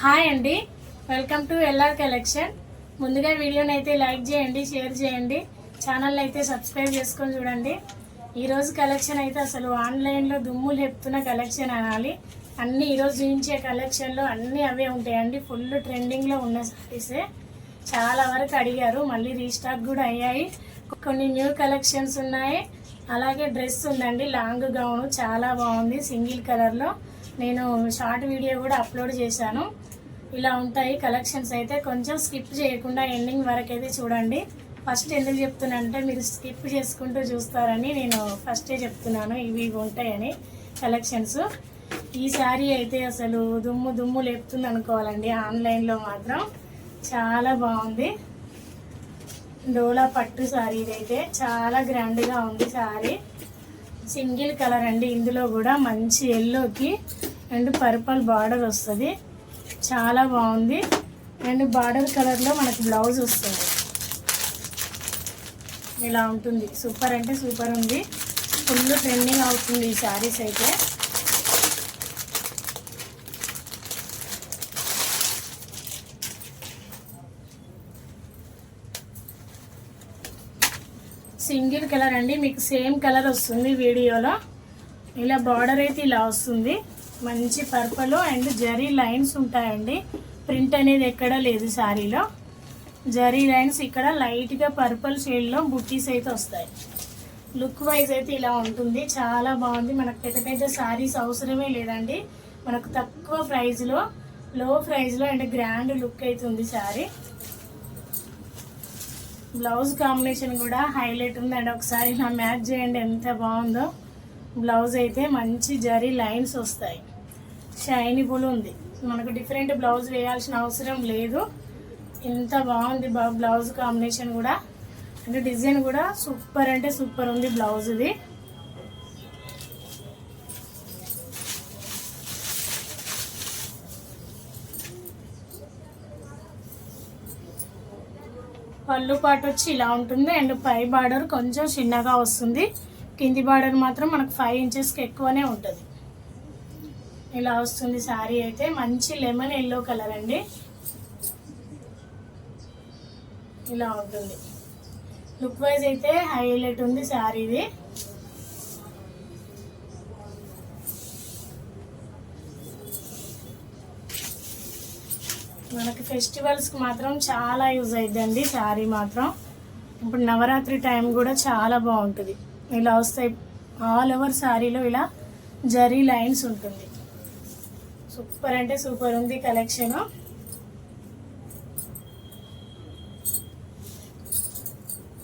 Hi అండి. Welcome to LR collection ముందుగా వీడియోని అయితే లైక్ చేయండి షేర్ చేయండి. ఛానల్ అయితే సబ్స్క్రైబ్ చేసుకొని చూడండి. ఈరోజు కలెక్షన్ అయితే అసలు ఆన్లైన్లో దుమ్ములు చెప్తున్న కలెక్షన్ అనాలి. అన్నీ ఈరోజు చూపించే కలెక్షన్లో అన్నీ అవే ఉంటాయండి. ఫుల్ ట్రెండింగ్లో ఉన్న సారీసే చాలా వరకు అడిగారు మళ్ళీ రీస్టాక్ కూడా అయ్యాయి. కొన్ని న్యూ కలెక్షన్స్ ఉన్నాయి. అలాగే డ్రెస్ ఉందండి లాంగ్ గౌను చాలా బాగుంది సింగిల్ కలర్లో నేను షార్ట్ వీడియో కూడా అప్లోడ్ చేశాను. ఇలా ఉంటాయి. కలెక్షన్స్ అయితే కొంచెం స్కిప్ చేయకుండా ఎండింగ్ వరకు అయితే చూడండి. ఫస్ట్ ఎందుకు చెప్తున్నానంటే మీరు స్కిప్ చేసుకుంటూ చూస్తారని నేను ఫస్టే చెప్తున్నాను. ఇవి ఉంటాయని కలెక్షన్స్ ఈ శారీ అయితే అసలు దుమ్ము దుమ్ము లేపుతుంది అనుకోవాలండి. ఆన్లైన్లో మాత్రం చాలా బాగుంది. డోలా పట్టు శారీ ఇదైతే చాలా గ్రాండ్గా ఉంది శారీ సింగిల్ కలర్ అండి. ఇందులో కూడా మంచి ఎల్లోకి అండ్ పర్పల్ బార్డర్ వస్తుంది. చాలా బాగుంది. అండ్ బార్డర్ కలర్లో మనకు బ్లౌజ్ వస్తుంది. ఇలా ఉంటుంది. సూపర్ అంటే సూపర్ ఉంది. ఫుల్ ట్రెండింగ్ అవుతుంది ఈ శారీస్ అయితే. సింగిల్ కలర్ అండి. మీకు సేమ్ కలర్ వస్తుంది వీడియోలో. ఇలా బార్డర్ అయితే ఇలా వస్తుంది. మంచి పర్పల్ అండ్ జరీ లైన్స్ ఉంటాయండి. ప్రింట్ అనేది ఎక్కడా లేదు శారీలో. జరీ లైన్స్ ఇక్కడ లైట్గా పర్పుల్ షేడ్లో బుట్టీస్ అయితే వస్తాయి. లుక్ వైజ్ అయితే ఇలా ఉంటుంది. చాలా బాగుంది. మనకు పెద్ద పెద్ద శారీస్ అవసరమే లేదండి. మనకు తక్కువ ప్రైజ్లో లో ప్రైజ్లో అండ్ గ్రాండ్ లుక్ అయితే ఉంది శారీ. బ్లౌజ్ కాంబినేషన్ కూడా హైలైట్ ఉంది అండ్ ఒకసారి నా మ్యాచ్ చేయండి. ఎంత బాగుందో. బ్లౌజ్ అయితే మంచి జరీ లైన్స్ వస్తాయి. షైనబుల్ ఉంది. మనకు డిఫరెంట్ బ్లౌజ్ వేయాల్సిన అవసరం లేదు. ఎంత బాగుంది బ్లౌజ్ కాంబినేషన్ కూడా. అంటే డిజైన్ కూడా సూపర్ అంటే సూపర్ ఉంది బ్లౌజ్ ఇది. పళ్ళు పాటు వచ్చి ఇలా ఉంటుంది. అండ్ పై బార్డర్ కొంచెం చిన్నగా వస్తుంది. కింది బార్డర్ మాత్రం మనకు ఫైవ్ ఇంచెస్కి ఎక్కువనే ఉంటుంది. ఇలా వస్తుంది శారీ అయితే. మంచి లెమన్ ఎల్లో కలర్ అండి. ఇలా ఉంటుంది. లుక్ వైజ్ అయితే హైలైట్ ఉంది శారీది మనకి ఫెస్టివల్స్కి మాత్రం చాలా యూజ్ అయిద్దండి శారీ మాత్రం. ఇప్పుడు నవరాత్రి టైం కూడా చాలా బాగుంటుంది. ఇలా వస్తాయి. ఆల్ ఓవర్ శారీలో ఇలా జరీ లైన్స్ ఉంటుంది. సూపర్ అంటే సూపర్ ఉంది కలెక్షన్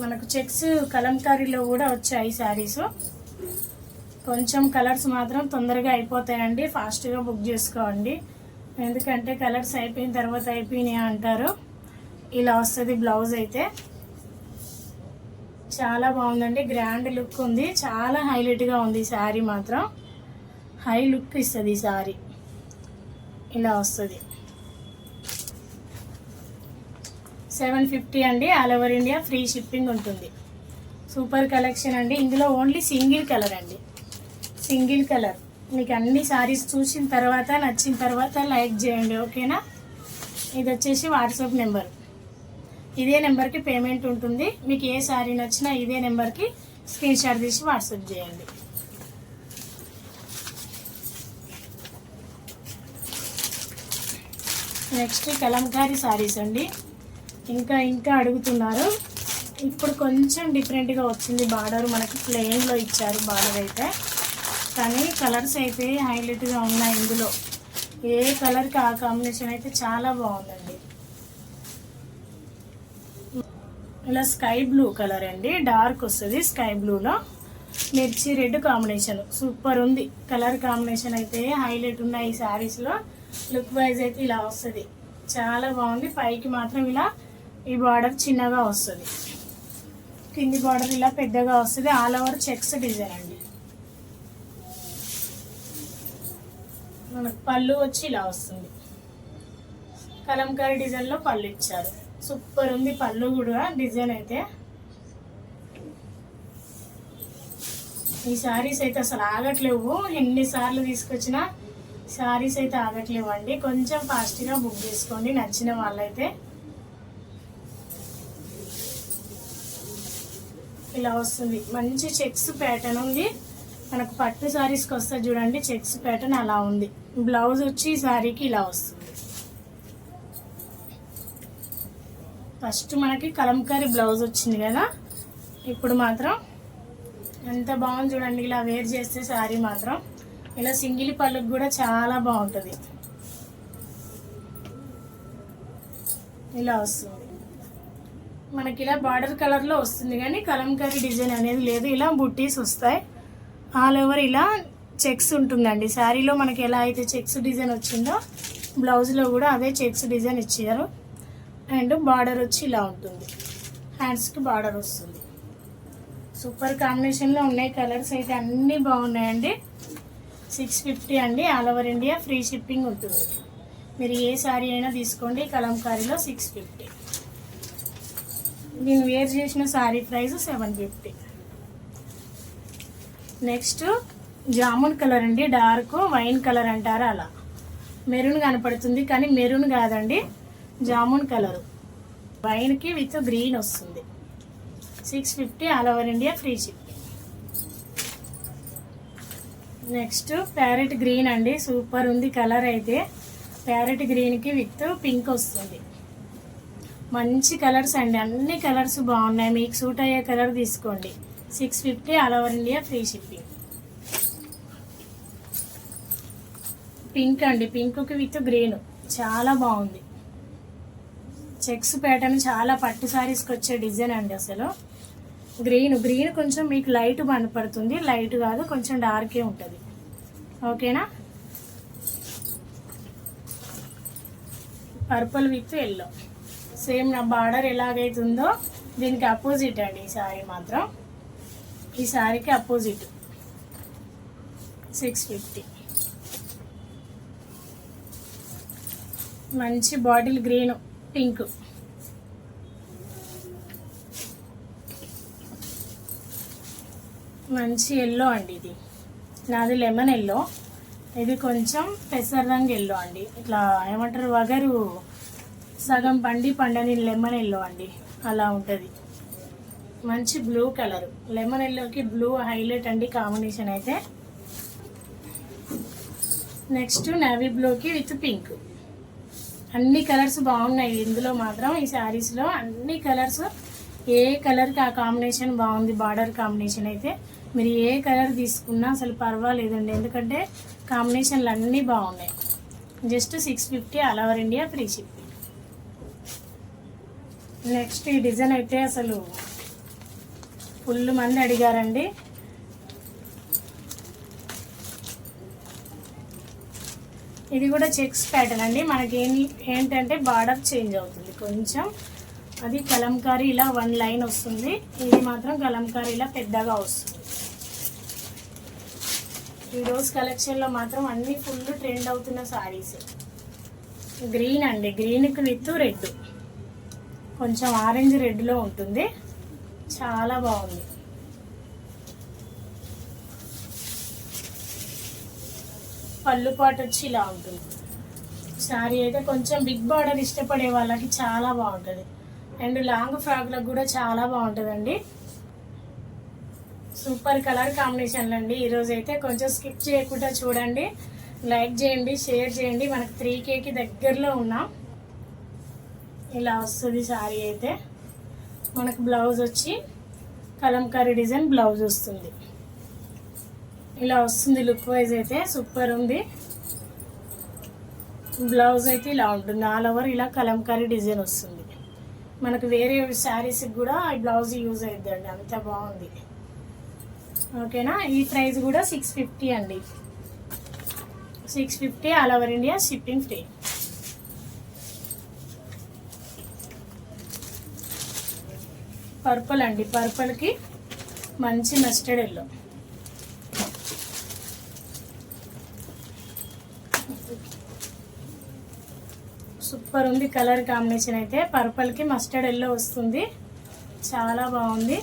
మనకు చెక్స్ కలంకారీలో కూడా వచ్చాయి శారీస్ కొంచెం కలర్స్ మాత్రం తొందరగా అయిపోతాయండి. ఫాస్ట్గా బుక్ చేసుకోండి. ఎందుకంటే కలర్స్ అయిపోయిన తర్వాత అయిపోయినాయి అంటారు. ఇలా వస్తుంది బ్లౌజ్ అయితే. చాలా బాగుందండి. గ్రాండ్ లుక్ ఉంది. చాలా హైలైట్గా ఉంది ఈ శారీ మాత్రం. హై లుక్ ఇస్తుంది ఈ శారీ. ఇలా వస్తుంది. సెవెన్ ఫిఫ్టీ అండి. All over India free shipping ఉంటుంది. సూపర్ కలెక్షన్ అండి. ఇందులో ఓన్లీ సింగిల్ కలర్ అండి. Single colour. మీకు అన్ని శారీస్ చూసిన తర్వాత నచ్చిన తర్వాత లైక్ చేయండి. ఓకేనా? ఇది వచ్చేసి వాట్సాప్ నెంబర్. ఇదే నెంబర్కి పేమెంట్ ఉంటుంది. మీకు ఏ శారీ నచ్చినా ఇదే నెంబర్కి స్క్రీన్ షాట్ తీసి వాట్సాప్ చేయండి. నెక్స్ట్ కలంకారీ శారీస్ అండి. ఇంకా ఇంకా అడుగుతున్నారు. ఇప్పుడు కొంచెం డిఫరెంట్గా వచ్చింది బార్డర్. మనకి ప్లెయిన్లో ఇచ్చారు బార్డర్ అయితే. కానీ కలర్స్ అయితే హైలైట్గా ఉన్నాయి ఇందులో. ఏ కలర్కి ఆ కాంబినేషన్ అయితే చాలా బాగుందండి. ఇలా స్కై బ్లూ కలర్ అండి. డార్క్ వస్తుంది స్కై బ్లూలో మిర్చి రెడ్ కాంబినేషన్. సూపర్ ఉంది. కలర్ కాంబినేషన్ అయితే హైలైట్ ఉన్నాయి ఈ శారీస్లో లుక్ వైజ్ అయితే ఇలా వస్తుంది. చాలా బాగుంది. పైకి మాత్రం ఇలా ఈ బార్డర్ చిన్నగా వస్తుంది. కింది బార్డర్ ఇలా పెద్దగా వస్తుంది. ఆల్ ఓవర్ చెక్స్ డిజైన్ అండి. మనకు పళ్ళు వచ్చి ఇలా వస్తుంది. కలంకారీ డిజైన్లో పళ్ళు ఇచ్చారు. సూపర్ ఉంది పళ్ళు కూడా డిజైన్ అయితే. ఈ శారీస్ అయితే అసలు ఆగట్లేవు. ఎన్నిసార్లు తీసుకొచ్చినా శారీస్ అయితే ఆగట్లేవండి. కొంచెం ఫాస్ట్గా బుక్ చేసుకోండి నచ్చిన వాళ్ళైతే. ఇలా వస్తుంది. మంచి చెక్స్ ప్యాటర్న్ ఉంది. మనకు పట్టు శారీస్కి వస్తే చూడండి చెక్స్ ప్యాటర్న్ అలా ఉంది. బ్లౌజ్ వచ్చి ఈ శారీకి ఇలా వస్తుంది. ఫస్ట్ మనకి కలంకారీ బ్లౌజ్ వచ్చింది కదా. ఇప్పుడు మాత్రం ఎంత బాగుంది చూడండి ఇలా వేర్ చేస్తే శారీ మాత్రం. ఇలా సింగిల్ పళ్ళుకి కూడా చాలా బాగుంటుంది. ఇలా వస్తుంది. మనకి ఇలా బార్డర్ కలర్లో వస్తుంది కానీ కలంకారీ డిజైన్ అనేది లేదు. ఇలా బుట్టీస్ వస్తాయి. ఆల్ ఓవర్ ఇలా చెక్స్ ఉంటుందండి. శారీలో మనకి ఎలా అయితే చెక్స్ డిజైన్ వచ్చిందో బ్లౌజ్లో కూడా అదే చెక్స్ డిజైన్ ఇచ్చారు. అండ్ బార్డర్ వచ్చి ఇలా ఉంటుంది. హ్యాండ్స్కి బార్డర్ వస్తుంది. సూపర్ కాంబినేషన్లో ఉన్నాయి కలర్స్ అయితే అన్నీ బాగున్నాయండి. సిక్స్ ఫిఫ్టీ అండి. All over India free shipping ఉంటుంది. మీరు ఏ శారీ అయినా తీసుకోండి. కలంకారీలో సిక్స్ ఫిఫ్టీ నేను వేర్ చేసిన sari price seven fifty next jamun colour అండి. డార్క్ వైన్ కలర్ అంటారు అలా. మెరూన్ కనపడుతుంది కానీ మెరూన్ కాదండి. జామున్ కలర్. వైన్కి విత్ గ్రీన్ వస్తుంది. Six fifty all over India free shipping next parrot green అండి. సూపర్ ఉంది కలర్ అయితే. ప్యారెట్ గ్రీన్కి విత్ పింక్ వస్తుంది. మంచి కలర్స్ అండి. అన్ని కలర్స్ బాగున్నాయి. మీకు సూట్ అయ్యే కలర్ తీసుకోండి. Six fifty all over India free shipping pink అండి. పింక్కి విత్ గ్రీన్ చాలా బాగుంది. చెక్స్ ప్యాటర్న్ చాలా పట్టు శారీస్కి వచ్చే డిజైన్ అండి అసలు. గ్రీన్ గ్రీన్ కొంచెం మీకు లైట్ కనపడుతుంది. లైట్ కాదు కొంచెం డార్కే ఉంటుంది. ఓకేనా పర్పుల్ విత్ ఎల్లో సేమ్ నా బార్డర్ ఎలాగైతుందో దీనికి అపోజిట్ అండి ఈ శారీ మాత్రం. ఈ శారీకి అపోజిట్ సిక్స్ ఫిఫ్టీ మంచి బాటిల్ గ్రీన్ పింక్. మంచి ఎల్లో అండి ఇది. నాది లెమన్ ఎల్లో ఇది కొంచెం పెసర రంగు ఎల్లో అండి. ఇట్లా ఏమంటారు వగరు సగం పండి పండని లెమన్ ఎల్లో అండి. అలా ఉంటుంది. మంచి బ్లూ కలర్ లెమన్ ఎల్లోకి బ్లూ హైలైట్ అండి కాంబినేషన్ అయితే. నెక్స్ట్ నేవీ బ్లూకి విత్ పింక్ అన్ని కలర్స్ బాగున్నాయి. ఇందులో మాత్రం ఈ శారీస్లో అన్ని కలర్స్ ఏ కలర్కి ఆ కాంబినేషన్ బాగుంది బార్డర్ కాంబినేషన్ అయితే మీరు ఏ కలర్ తీసుకున్నా అసలు పర్వాలేదండి. ఎందుకంటే కాంబినేషన్లు అన్నీ బాగున్నాయి. Just six fifty all over India free shipping next ఈ డిజైన్ అయితే అసలు ఫుల్ మంది అడిగారండి. ఇది కూడా చెక్స్ ప్యాటర్న్ అండి. మనకి ఏం ఏంటంటే బార్డర్ చేంజ్ అవుతుంది. కొంచెం అది కలంకారీ ఇలా వన్ లైన్ వస్తుంది. ఇది మాత్రం కలంకారీ ఇలా పెద్దగా వస్తుంది. ఈ కలెక్షన్లో మాత్రం అన్ని ఫుల్ ట్రెండ్ అవుతున్న సారీస్. గ్రీన్ అండి. గ్రీన్కి విత్ రెడ్. కొంచెం ఆరెంజ్ రెడ్లో ఉంటుంది. చాలా బాగుంది. పళ్ళు పాటు వచ్చి ఇలా ఉంటుంది. శారీ అయితే కొంచెం బిగ్ బార్డర్ ఇష్టపడే వాళ్ళకి చాలా బాగుంటుంది. అండ్ లాంగ్ ఫ్రాక్లకు కూడా చాలా బాగుంటుందండి. సూపర్ కలర్ కాంబినేషన్లు అండి. ఈరోజు అయితే కొంచెం స్కిప్ చేయకుండా చూడండి. లైక్ చేయండి షేర్ చేయండి. మనకు త్రీ కేకి దగ్గరలో ఉన్నాం. ఇలా వస్తుంది శారీ అయితే. మనకు బ్లౌజ్ వచ్చి కలంకారీ డిజైన్ బ్లౌజ్ వస్తుంది. ఇలా వస్తుంది లుక్ వైజ్ అయితే సూపర్ ఉంది. బ్లౌజ్ అయితే ఇలా ఉంటుంది. ఆల్ ఓవర్ ఇలా కలంకారీ డిజైన్ వస్తుంది. మనకు వేరే శారీస్కి కూడా ఈ బ్లౌజ్ యూజ్ అవుతుందండి అంత బాగుంది. ఓకేనా ఈ ప్రైస్ కూడా సిక్స్ ఫిఫ్టీ అండి. Six fifty all over India shipping free. Purple అండి. పర్పుల్కి మంచి మస్టర్డ్ ఎల్లో. సూపర్ ఉంది కలర్ కాంబినేషన్ అయితే. పర్పుల్కి మస్టర్డ్ ఎల్లో వస్తుంది. చాలా బాగుంది.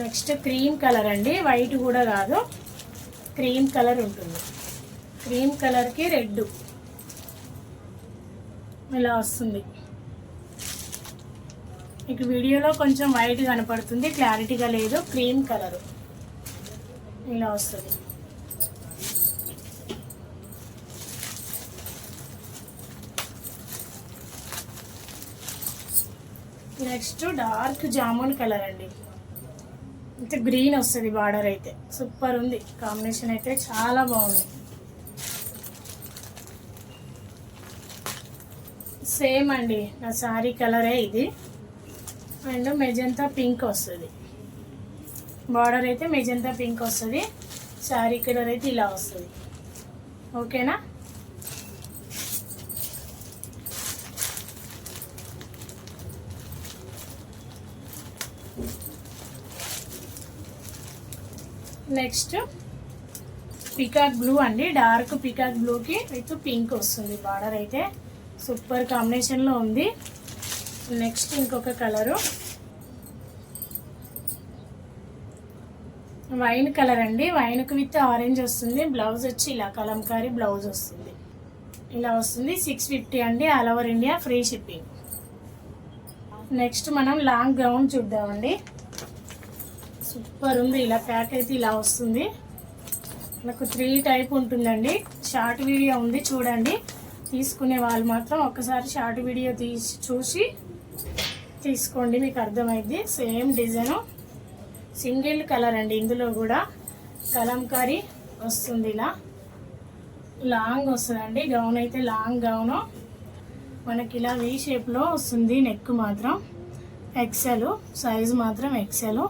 నెక్స్ట్ క్రీమ్ కలర్ అండి. వైట్ కూడా కాదు. క్రీమ్ కలర్ ఉంటుంది. క్రీమ్ కలర్కి రెడ్ ఇలా వస్తుంది. మీకు వీడియోలో కొంచెం వైట్ కనపడుతుంది. క్లారిటీగా లేదు. Cream colour. ఇలా వస్తుంది. నెక్స్ట్ డార్క్ జామున్ కలర్ అండి. అయితే గ్రీన్ వస్తుంది బార్డర్ అయితే. సూపర్ ఉంది. కాంబినేషన్ అయితే చాలా బాగుంది. సేమ్ అండి. నా సారీ కలరే ఇది. అండ్ మెజంతా పింక్ వస్తుంది. బార్డర్ అయితే మెజంతా పింక్ వస్తుంది. శారీ కలర్ అయితే ఇలా వస్తుంది. ఓకేనా? నెక్స్ట్ పికాక్ బ్లూ అండి. డార్క్ పికాక్ బ్లూకి విత్ పింక్ వస్తుంది బార్డర్ అయితే. సూపర్ కాంబినేషన్లో ఉంది. నెక్స్ట్ ఇంకొక కలరు వైన్ కలర్ అండి. వైన్కి విత్ ఆరెంజ్ వస్తుంది. బ్లౌజ్ వచ్చి ఇలా కలంకారీ బ్లౌజ్ వస్తుంది. ఇలా వస్తుంది. సిక్స్ ఫిఫ్టీ అండి. All over India free shipping next మనం లాంగ్ గౌన్ చూద్దామండి. సూపర్ ఉంది ఇలా ప్యాక్ అయితే ఇలా వస్తుంది. నాకు త్రీ టైప్ ఉంటుందండి. షార్ట్ వీడియో ఉంది చూడండి. తీసుకునే వాళ్ళు మాత్రం ఒక్కసారి షార్ట్ వీడియో తీసి చూసి తీసుకోండి మీకు అర్థమైంది. సేమ్ డిజైన్ సింగిల్ కలర్ అండి ఇందులో కూడా. కలంకారీ వస్తుంది ఇలా. లాంగ్ వస్తుందండి గౌన్ అయితే లాంగ్ గౌను. మనకి ఇలా వీ షేప్లో వస్తుంది నెక్ మాత్రం. ఎక్సెల్ సైజు మాత్రం ఎక్సెల్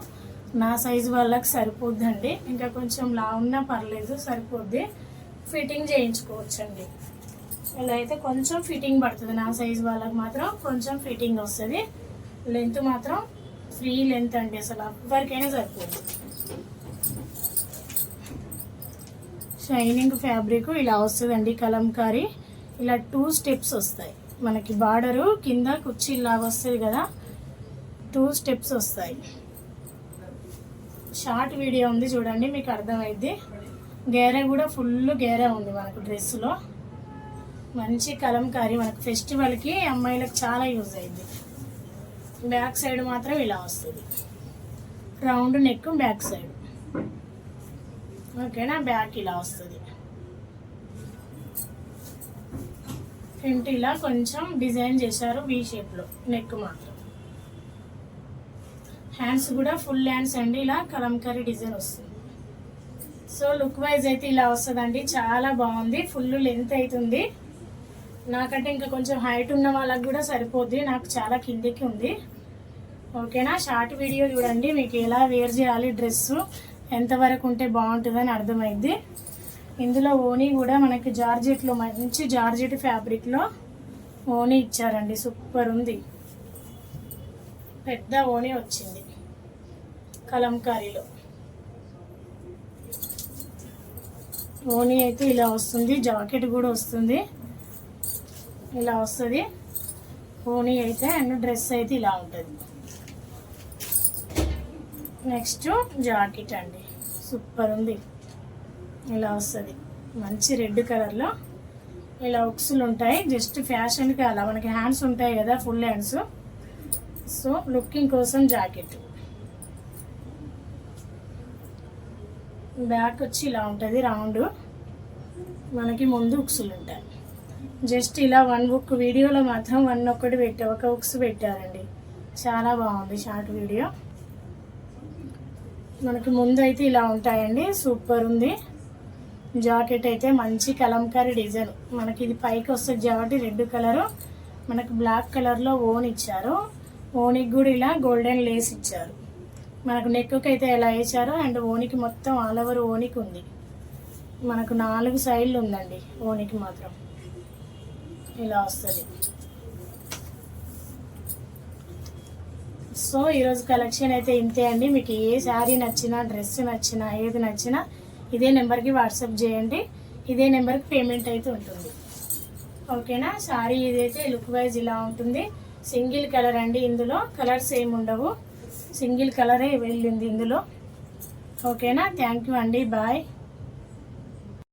నా సైజు వాళ్ళకి సరిపోద్దండి. ఇంకా కొంచెం లా ఉన్నా పర్లేదు సరిపోద్ది. ఫిట్టింగ్ చేయించుకోవచ్చండి. ఇలా అయితే కొంచెం ఫిట్టింగ్ పడుతుంది. నా సైజు వాళ్ళకి మాత్రం కొంచెం ఫిట్టింగ్ వస్తుంది. లెంత్ మాత్రం ఫ్రీ లెంత్ అండి అసలు. ఎవరికైనా సరిపోద్ది. షైనింగ్ ఫ్యాబ్రిక్ ఇలా వస్తుందండి కలంకారీ. ఇలా టూ స్టెప్స్ వస్తాయి. మనకి బార్డరు కింద కుర్చీలాగా వస్తుంది కదా. టూ స్టెప్స్ వస్తాయి. షార్ట్ వీడియో ఉంది చూడండి మీకు అర్థమైద్ది. గేరే కూడా ఫుల్ గేరే ఉంది మనకు డ్రెస్సులో. మంచి కలంకారీ మనకు ఫెస్టివల్కి అమ్మాయిలకు చాలా యూజ్ అయింది బ్యాక్ సైడ్ మాత్రం ఇలా వస్తుంది. Round neck back side. ఓకేనా? బ్యాక్ ఇలా వస్తుంది. ఫ్రంట్ ఇలా కొంచెం డిజైన్ చేశారు వీ షేప్లో నెక్ మాత్రం. హ్యాండ్స్ కూడా ఫుల్ హ్యాండ్స్ అండి ఇలా కలంకారీ డిజైన్ వస్తుంది. సో లుక్ వైజ్ అయితే ఇలా వస్తుందండి చాలా బాగుంది ఫుల్ లెంత్ అవుతుంది నాకంటే ఇంకా కొంచెం హైట్ ఉన్న వాళ్ళకి కూడా సరిపోద్ది నాకు చాలా కిందికి ఉంది. ఓకేనా షార్ట్ వీడియో చూడండి మీకు ఎలా వేర్ చేయాలి డ్రెస్సు ఎంతవరకు ఉంటే బాగుంటుందని అర్థమైంది. ఇందులో ఓనీ కూడా మనకి జార్జెట్లో మంచి జార్జెట్ ఫ్యాబ్రిక్లో ఓనీ ఇచ్చారండి. సూపర్ ఉంది. పెద్ద ఓనీ వచ్చింది. కలంకారీలో. ఓనీ అయితే ఇలా వస్తుంది. జాకెట్ కూడా వస్తుంది. ఇలా వస్తుంది. ఓనీ అయితే అండ్ డ్రెస్ అయితే ఇలా ఉంటుంది. నెక్స్ట్ జాకెట్ అండి. సూపర్ ఉంది. ఇలా వస్తుంది. మంచి రెడ్ కలర్లో ఇలా ఉక్సులు ఉంటాయి. జస్ట్ ఫ్యాషన్కి అలా మనకి హ్యాండ్స్ ఉంటాయి కదా ఫుల్ హ్యాండ్స్. సో లుకింగ్ కోసం జాకెట్. బ్యాక్ వచ్చి ఇలా ఉంటుంది రౌండ్. మనకి ముందు ఉక్సులు ఉంటాయి. జస్ట్ ఇలా వన్ బుక్ వీడియోలో మాత్రం వన్ ఒక్కటి పెట్టా ఒక బుక్స్ పెట్టారండి. చాలా బాగుంది షార్ట్ వీడియో. మనకి ముందు అయితే ఇలా ఉంటాయండి. సూపర్ ఉంది. జాకెట్ అయితే మంచి కలంకారీ డిజైన్. మనకి ఇది పైకి వస్తుంది కాబట్టి రెడ్ కలరు. మనకు బ్లాక్ కలర్లో ఓన్ ఇచ్చారు. ఓనికి కూడా ఇలా గోల్డెన్ లేస్ ఇచ్చారు. మనకు నెక్కి అయితే ఎలా వేసారో అండ్ ఓనికి మొత్తం ఆల్ ఓవర్ ఓనికి ఉంది. మనకు నాలుగు సైడ్లు ఉందండి ఓనికి మాత్రం. ఇలా వస్తుంది. సో ఈరోజు కలెక్షన్ అయితే ఇంతే అండి. మీకు ఏ శారీ నచ్చినా డ్రెస్ నచ్చినా ఏది నచ్చినా ఇదే నెంబర్కి వాట్సాప్ చేయండి. ఇదే నెంబర్కి పేమెంట్ అయితే ఉంటుంది. ఓకేనా? సారీ ఇదైతే లుక్ వైజ్ ఇలా ఉంటుంది. సింగిల్ కలర్ అండి ఇందులో. కలర్స్ ఏమి ఉండవు. సింగిల్ కలరే వెళ్ళింది ఇందులో. ఓకేనా? థ్యాంక్ యూ అండి. బాయ్.